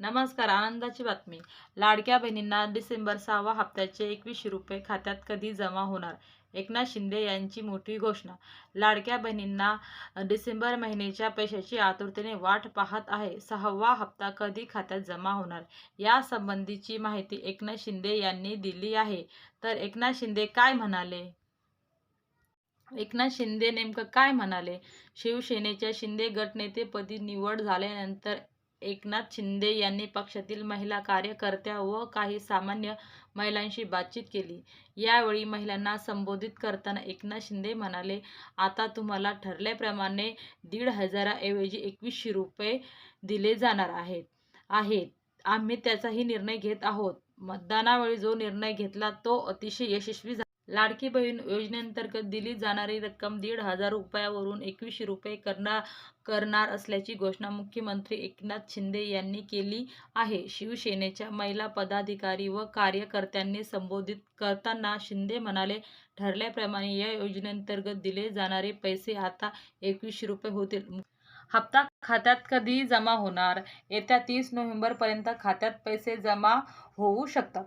नमस्कार आनंदाची बातमी. लाडक्या बहिणींना डिसेंबर सहावा हप्त्याचे एकवीसशे रुपये खात्यात कधी जमा होणार? एकनाथ शिंदे यांची मोठी घोषणा. लाडक्या बहिणींना डिसेंबर महिन्याच्या पैशाची आतुरतेने वाट पाहत आहे. सहावा हप्ता कधी खात्यात जमा होणार? यासंबंधीची माहिती एकनाथ शिंदे यांनी दिली आहे. तर एकनाथ शिंदे काय म्हणाले? एकनाथ शिंदे नेमकं काय म्हणाले? शिवसेनेच्या शिंदे गटनेतेपदी निवड झाल्यानंतर एकनाथ शिंदे यांनी पक्षातील महिला कार्यकर्त्या व काही सामान्य महिलांशी बातचीत केली. यावेळी महिलांना संबोधित करताना एकनाथ शिंदे म्हणाले आता तुम्हाला ठरल्याप्रमाणे दीड हजाराऐवजी एकवीसशे रुपये दिले जाणार आहेत. आहेत. आम्ही त्याचाही निर्णय घेत आहोत. मतदानावेळी जो निर्णय घेतला तो अतिशय यशस्वी लाडकी बहीण योजनेअंतर्गत दिली जाणारी रक्कम दीड हजार रुपयावरून एकवीसशे रुपये करणार करणार असल्याची घोषणा मुख्यमंत्री एकनाथ शिंदे यांनी केली आहे. शिवसेनेच्या महिला पदाधिकारी व कार्यकर्त्यांनी संबोधित करताना शिंदे म्हणाले ठरल्याप्रमाणे या योजनेअंतर्गत दिले जाणारे पैसे आता एकवीसशे रुपये होतील. हप्ता खात्यात कधी जमा होणार? येत्या तीस नोव्हेंबरपर्यंत खात्यात पैसे जमा होऊ शकतात.